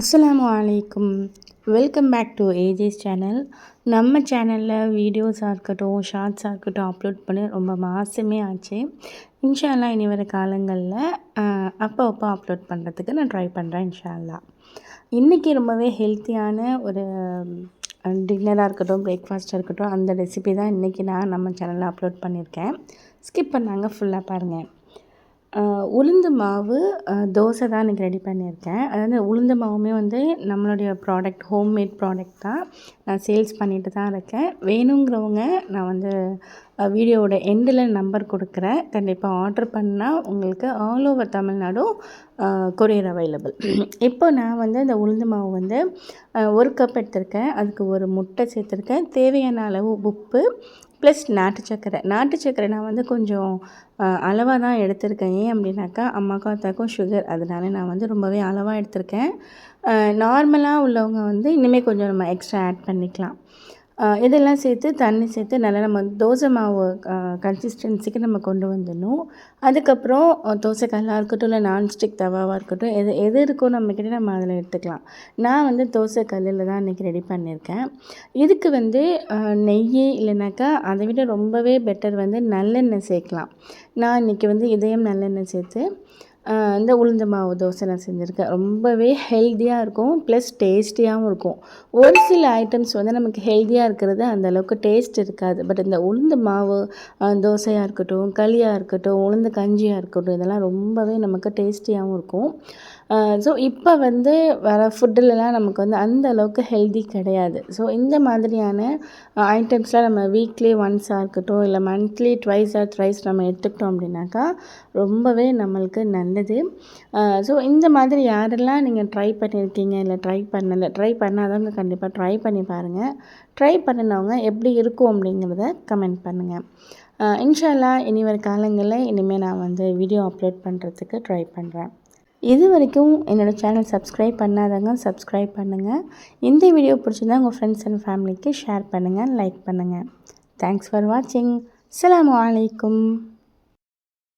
அஸ்லாம் வலைக்கும் welcome back to AJ's channel நம்ம சேனலில் வீடியோஸாக இருக்கட்டும் ஷார்ட்ஸாக இருக்கட்டும் அப்லோட் பண்ணி ரொம்ப மாதமே ஆச்சு. இன்ஷால்லா இனி வர காலங்களில் அப்போ அப்போ அப்லோட் பண்ணுறதுக்கு நான் ட்ரை பண்ணுறேன் இன்ஷால்லா. இன்றைக்கி ரொம்பவே ஹெல்த்தியான ஒரு டின்னராக இருக்கட்டும் பிரேக்ஃபாஸ்ட்டாக இருக்கட்டும் அந்த ரெசிபி தான் இன்றைக்கி நான் நம்ம சேனலில் அப்லோட் பண்ணியிருக்கேன். ஸ்கிப் பண்ணாங்க ஃபுல்லாக பாருங்கள் உளுந்து மாவு தோசை தான் இன்றைக்கி ரெடி பண்ணியிருக்கேன். அதாவது உளுந்து மாவுமே வந்து நம்மளுடைய ப்ராடக்ட் ஹோம்மேட் ப்ராடக்ட் தான். நான் சேல்ஸ் பண்ணிட்டு தான் இருக்கேன். வேணுங்கிறவங்க நான் வந்து வீடியோவோட எண்டில் நம்பர் கொடுக்குறேன். கண்டிப்பாக ஆர்டர் பண்ணால் உங்களுக்கு ஆல் ஓவர் தமிழ்நாடும் கொரியர் அவைலபிள் இப்போ நான் வந்து இந்த உளுந்து மாவு வந்து ஒரு கப் எடுத்திருக்கேன். அதுக்கு ஒரு முட்டை சேர்த்துருக்கேன். தேவையான அளவு உப்பு ப்ளஸ் நாட்டு சர்க்கரை நாட்டு சர்க்கரை நான் வந்து கொஞ்சம் அளவாக தான் எடுத்திருக்கேன். ஏன் அப்படின்னாக்கா அம்மாக்கும் அத்தாக்கும் சுகர் அதனால நான் வந்து ரொம்பவே அளவாக எடுத்திருக்கேன். நார்மலாக உள்ளவங்க வந்து இனிமேல் கொஞ்சம் நம்ம எக்ஸ்ட்ரா ஆட் பண்ணிக்கலாம். இதெல்லாம் சேர்த்து தண்ணி சேர்த்து நல்லா நம்ம தோசை மாவு கன்சிஸ்டன்சிக்கு நம்ம கொண்டு வந்துடணும். அதுக்கப்புறம் தோசை கல்லாக இருக்கட்டும் இல்லை நான்ஸ்டிக் தவாவாக இருக்கட்டும் எது எது இருக்கோ நம்மக்கிட்ட நம்ம அதில் எடுத்துக்கலாம். நான் வந்து தோசை கல்லில் தான் இன்றைக்கி ரெடி பண்ணியிருக்கேன். இதுக்கு வந்து நெய் இல்லைனாக்கா அதை விட ரொம்பவே பெட்டர் வந்து நல்லெண்ணெய் சேர்க்கலாம். நான் இன்றைக்கி வந்து இதயம் நல்லெண்ணெய் சேர்த்து இந்த உளுந்து மாவு தோசை நான் செஞ்சுருக்கேன். ரொம்பவே ஹெல்த்தியாக இருக்கும் ப்ளஸ் டேஸ்டியாகவும் இருக்கும். ஒரு சில ஐட்டம்ஸ் வந்து நமக்கு ஹெல்த்தியாக இருக்கிறது அந்தளவுக்கு டேஸ்ட் இருக்காது. பட் இந்த உளுந்து மாவு தோசையாக இருக்கட்டும் களியாக இருக்கட்டும் உளுந்து கஞ்சியாக இருக்கட்டும் இதெல்லாம் ரொம்பவே நமக்கு டேஸ்டியாகவும் இருக்கும். ஸோ இப்போ வந்து வர ஃபுட்டுலலாம் நமக்கு வந்து அந்த அளவுக்கு ஹெல்தி கிடையாது. ஸோ இந்த மாதிரியான ஐட்டம்ஸ்லாம் நம்ம வீக்லி ஒன்ஸாக இருக்கட்டும் இல்லை மந்த்லி ட்வைஸ் ஆர் த்ரைஸ் நம்ம எடுத்துக்கிட்டோம் அப்படின்னாக்கா ரொம்பவே நம்மளுக்கு நல்லது ஸோ இந்த மாதிரி யாரெல்லாம் நீங்கள் ட்ரை பண்ணியிருக்கீங்க இல்லை ட்ரை பண்ணலை ட்ரை பண்ணாதவங்க கண்டிப்பாக ட்ரை பண்ணி பாருங்கள் ட்ரை பண்ணினவங்க எப்படி இருக்கும் அப்படிங்கிறத கமெண்ட் பண்ணுங்கள் இன்ஷால்லா இனி வர காலங்களில் இனிமேல் நான் வந்து வீடியோ அப்லோட் பண்ணுறதுக்கு ட்ரை பண்ணுறேன் இது வரைக்கும் என்னோடய சேனல் சப்ஸ்கிரைப் பண்ணாதவங்க சப்ஸ்கிரைப் பண்ணுங்கள் இந்த வீடியோ பிடிச்சிருந்தா உங்கள் ஃப்ரெண்ட்ஸ் அண்ட் ஃபேமிலிக்கு ஷேர் பண்ணுங்கள் லைக் பண்ணுங்கள் தேங்க்ஸ் ஃபார் வாட்சிங் அலாம் வலைக்கம்